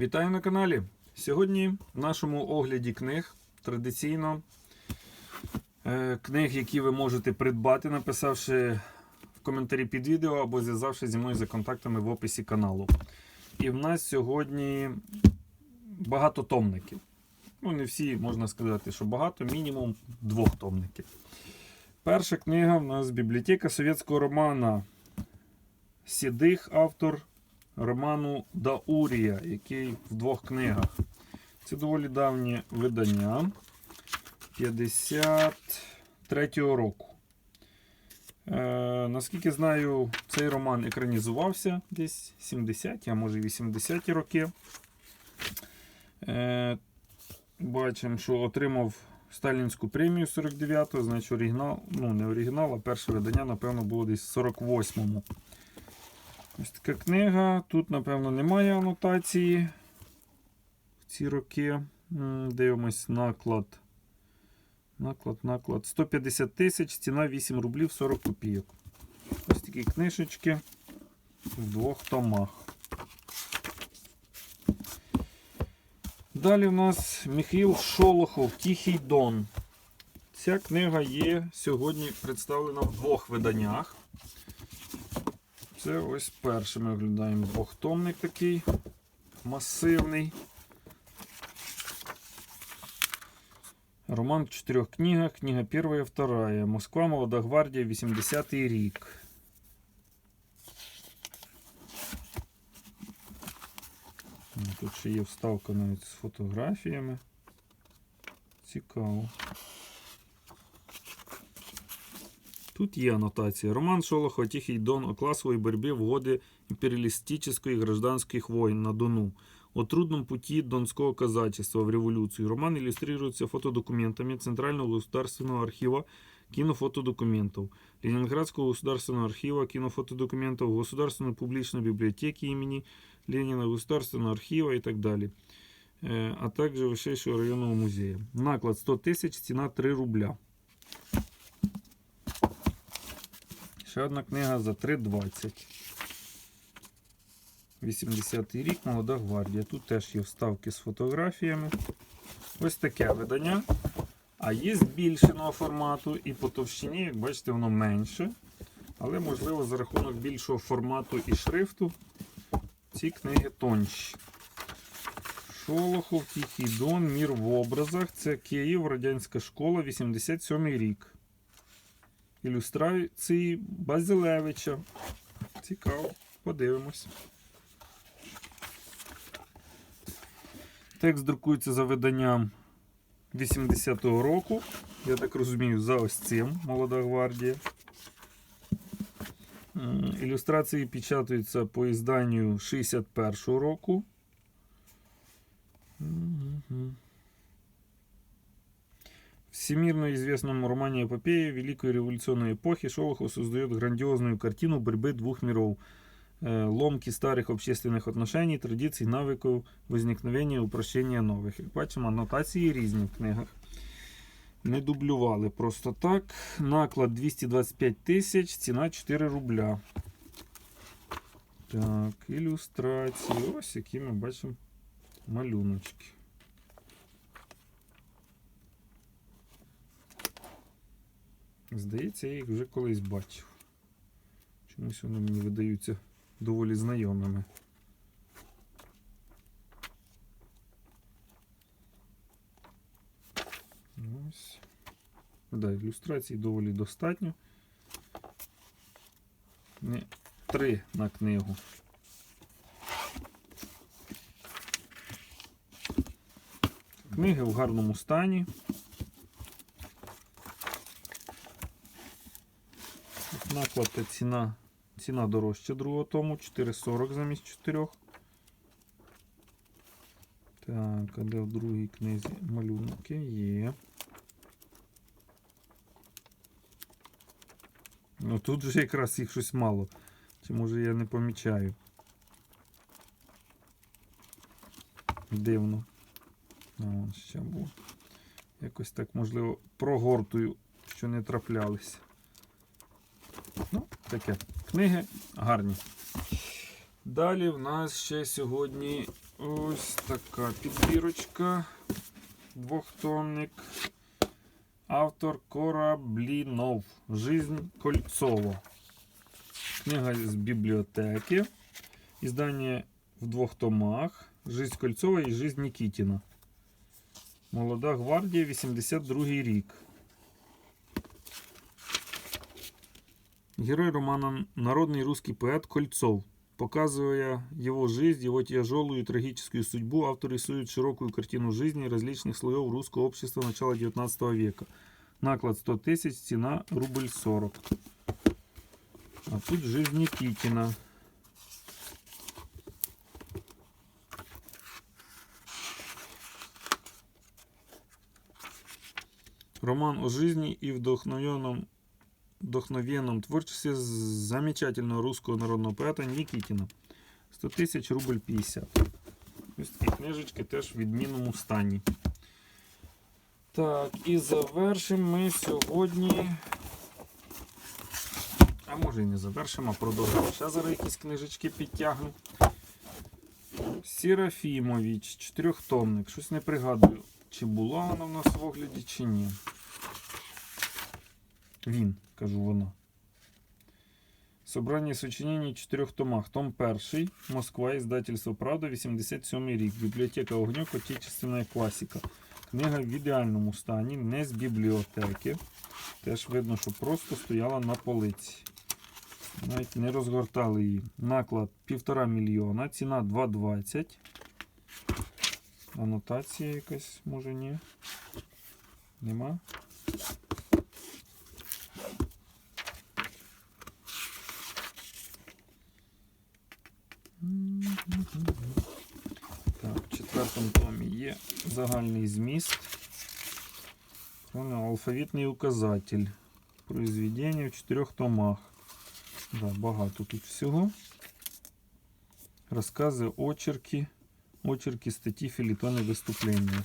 Вітаю на каналі. Сьогодні в нашому огляді книг традиційно е, книг, які ви можете придбати, написавши в коментарі під відео або зв'язавши зі мною за контактами в описі каналу. І в нас сьогодні багато томників. Ну, не всі можна сказати, що багато, мінімум двох томників. Перша книга в нас бібліотека совєтського романа Сідих автор роману Даурія, який в двох книгах. Це доволі давнє видання 53-го року. Е, наскільки знаю, цей роман екранізувався десь 70-ті, а може 80-ті роки. Е, бачимо, що отримав Сталінську премію 49-го, значить оригінал, ну не оригінал, а перше видання, напевно, було десь в 48-му. Ось така книга. Тут, напевно, немає анотації в ці роки. Дивимось наклад. Наклад, наклад. 150 тисяч, ціна 8 рублів 40 копійок. Ось такі книжечки в двох томах. Далі в нас Михаїл Шолохов Тихий Дон. Ця книга є сьогодні представлена в двох виданнях. Це ось перше ми оглядаємо двохтомник такий масивний. Роман в чотирьох книгах. Книга перша, вторая. Москва, Молода гвардія, 80-й рік. Тут ще є вставка навіть з фотографіями. Цікаво. Тут є аннотация. Роман Шолохова «Тихий Дон» о классовой борьбе в годы империалистической и гражданских войн на Дону, о трудном пути донского казачества в революцию. Роман иллюстрируется фотодокументами Центрального государственного архива кинофотодокументов, Ленинградского государственного архива кинофотодокументов, Государственной публичной библиотеки имени Ленина, Государственного архива и так далее, а также Высшего районного музея. Наклад 100 тысяч, цена 3 рубля. Ще одна книга за 3,20. 80-й рік, молода гвардія. Тут теж є вставки з фотографіями. Ось таке видання. А є збільшеного формату і по товщині, як бачите, воно менше. Але, можливо, за рахунок більшого формату і шрифту ці книги тонші. Шолохов, Тихий Дон, Мір в образах. Це Київ, Радянська школа, 87 рік. Ілюстрації Базилевича. Цікаво, подивимось. Текст друкується за виданням 80-го року. Я так розумію, за ось цим Молода гвардія. Ілюстрації печатаються по ізданню 61-го року Мгм. В всемирно известном романе эпопеи Великой революционной эпохи Шолохов создает грандиозную картину борьбы двух миров. Э, Ломки старых общественных отношений, традицій, навиків, возникновення, упрощення нових. Як бачимо, анотації різні в книгах. Не дублювали просто так. Наклад 225 тисяч, ціна 4 рубля. Так, ілюстрації. Ось які ми бачимо малюночки. Здається, я їх вже колись бачив. Чомусь вони мені видаються доволі знайомими. Ось. Да, ілюстрацій доволі достатньо. Не три на книгу. Книги в гарному стані. Наклад та ціна, ціна дорожча другого тому, 4,40 замість 4. Так, а де в другій книзі малюнки є. Ну тут вже якраз їх щось мало. Чи може я не помічаю. Дивно. А, ще було. Якось так, можливо, прогортую, що не траплялися. Таке. Книги гарні. Далі в нас ще сьогодні ось така підбірочка. Двохтонник. Автор Кораблінов. Жизнь Кольцова. Книга з бібліотеки. Іздання в двох томах. Жизнь Кольцова і Жизнь Нікітіна. Молода гвардія, 82 рік. Герой романа «Народный русский поэт Кольцов». Показывая его жизнь, его тяжелую и трагическую судьбу, автор рисует широкую картину жизни различных слоев русского общества начала 19 века. Наклад 100 тысяч, цена рубль 40. А тут жизнь Никитина. Роман о жизни и вдохновенном, вдохновенном творчестве замечательного русского народного поэта Никитина. 100 тисяч рубль 50. Ось такі книжечки теж в відмінному стані. Так, і завершимо ми сьогодні. А може і не завершимо, а продовжимо. Ще зараз якісь книжечки підтягну. Серафімович, чотирьохтомник. Щось не пригадую, чи була вона в нас в огляді, чи ні. Він, кажу вона. Собрание сочинений в чотирьох томах. Том перший. Москва. Издательство Правда. 87 рік. Бібліотека Огньок. Отечественна класика. Книга в ідеальному стані, не з бібліотеки. Теж видно, що просто стояла на полиці. Навіть не розгортали її. Наклад 1,5 мільйона. Ціна 2,20. Анотація якась, може ні. Нема? Так, четвертому томі є загальний зміст. Алфавітний указатель. Произведення в чотирьох томах. Да, багато тут всього. Розкази, очерки, очерки, статті, філітони, виступлення.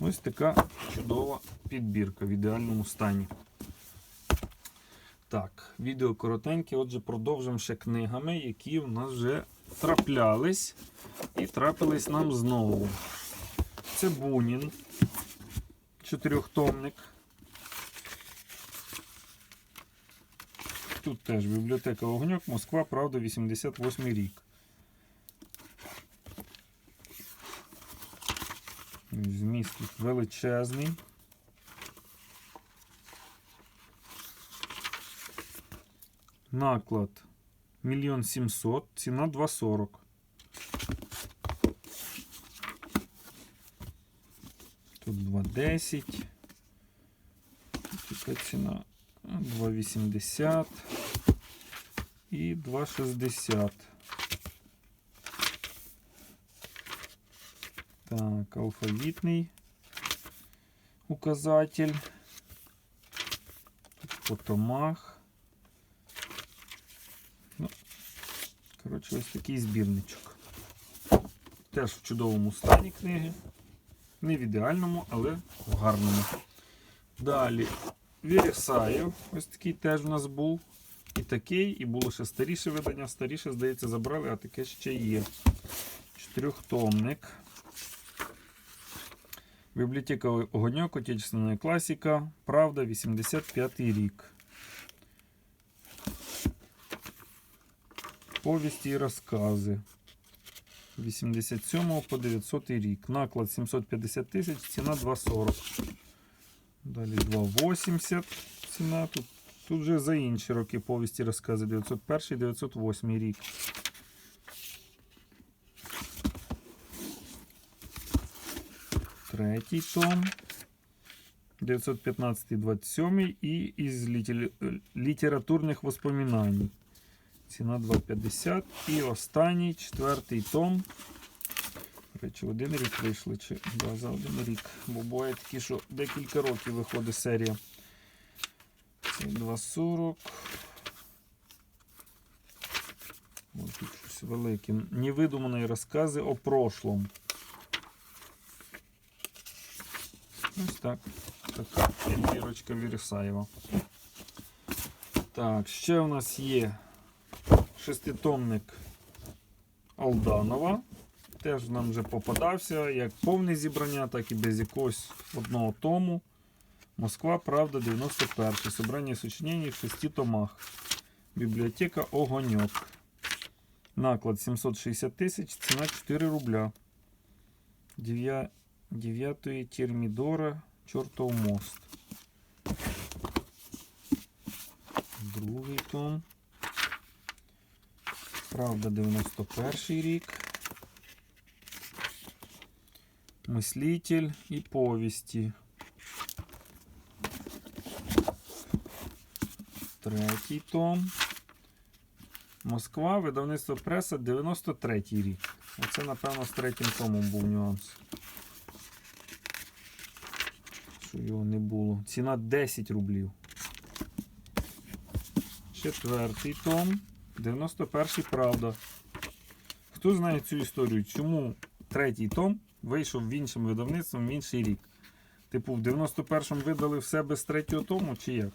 Ось така чудова підбірка в ідеальному стані. Так, відео коротеньке, отже, продовжимо ще книгами, які в нас вже траплялись і трапились нам знову. Це Бунін, чотирьохтомник. Тут теж бібліотека Огоньок, Москва, Правда, 88 рік. Зміст тут величезний. Наклад 1 700, ціна 2,40. Тут 2,10. Тут яка ціна 2,80 і 2,60. Так, алфавітний указатель. Тут по томах. Коротше, ось такий збірничок. Теж в чудовому стані книги. Не в ідеальному, але в гарному. Далі Вірісаєв. Ось такий теж в нас був. І такий, і було ще старіше видання. Старіше, здається, забрали, а таке ще є. Чотирьохтомник. Бібліотека Огоньок, Отечественна класика. Правда, 85 рік. Повісті і розкази. 87 по 900 рік. Наклад 750 тисяч, ціна 2,40. Далі 2,80 ціна. Тут, тут вже за інші роки повісті розкази 901 908 рік. Третій том. 915-27 і із літер- літературних воспоминань. Ціна 2,50. І останній четвертий том. Речі, один рік вийшли, чи два за один рік. Бо буває такі, що декілька років виходить серія. Це 2,40. Ось тут щось велике. Невидумані розкази о прошлом. Ось так. Така підбірочка Вірісаєва. Так, ще у нас є шеститомник Алданова. Теж нам вже попадався як повне зібрання, так і без якогось одного тому. Москва, правда, 91. Собрання сочинений в шести томах. Бібліотека Огоньок. Наклад 760 тисяч, ціна 4 рубля. 9 термідора, чортов мост. Другий том. Правда, 91 рік. Мислитель і повісті. Третій том. Москва, видавництво преса, 93 рік. Оце, напевно, з третім томом був нюанс. Що його не було. Ціна 10 рублів. Четвертий том. 91 правда. Хто знає цю історію? Чому третій том вийшов в іншим видавництвом в інший рік? Типу, в 91-му видали все без третього тому, чи як?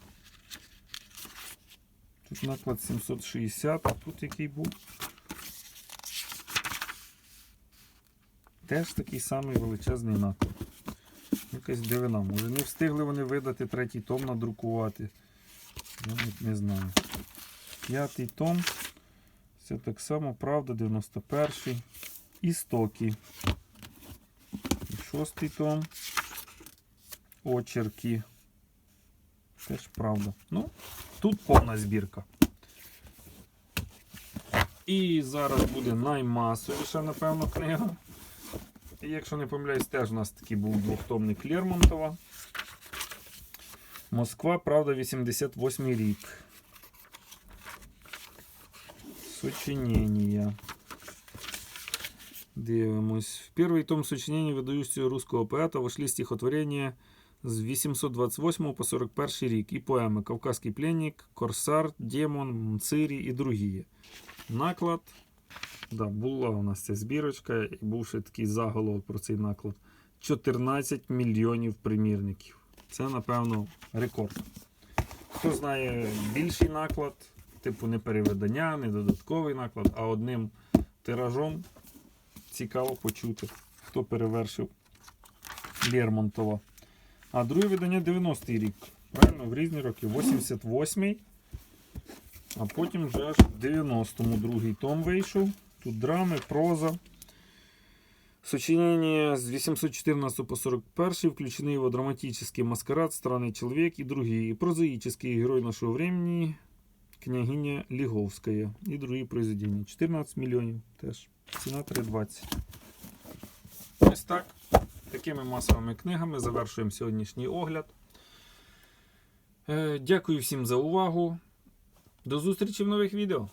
Тут наклад 760, а тут який був? Теж такий самий величезний наклад. Якась дивина. Може не встигли вони видати третій том надрукувати. Я не знаю. П'ятий том. Це так само, правда, 91-й. Істоки. Шостий том. Очерки. Теж правда. Ну, тут повна збірка. І зараз буде наймасовіша, напевно, книга. І якщо не помиляюсь, теж у нас такий був двохтомник Лермонтова. Москва, правда, 88 рік. Сочинения. Дивимось. В первый том сочинений выдающегося русского поэта вошли стихотворения з 828 по 41 рік і поеми Кавказький пленник, Корсар, Демон, Мцири і другі. Наклад. Да, була у нас ця збірочка, і був ще такий заголовок про цей наклад. 14 мільйонів примірників. Це, напевно, рекорд. Хто знає більший наклад, Типу не переведення, не додатковий наклад, а одним тиражом цікаво почути, хто перевершив Лермонтова. А друге видання 90-й рік. Правильно, в різні роки. 88-й. А потім вже аж в 90-му другий том вийшов. Тут драми, проза. Сочинение с 814 по 41 включены его драматический маскарад, странный человек и другие. Прозаический герой нашего времени, княгиня Ліговська і другі произведення. 14 мільйонів теж. Ціна 3,20. Ось так. Такими масовими книгами завершуємо сьогоднішній огляд. Е, Дякую всім за увагу. До зустрічі в нових відео.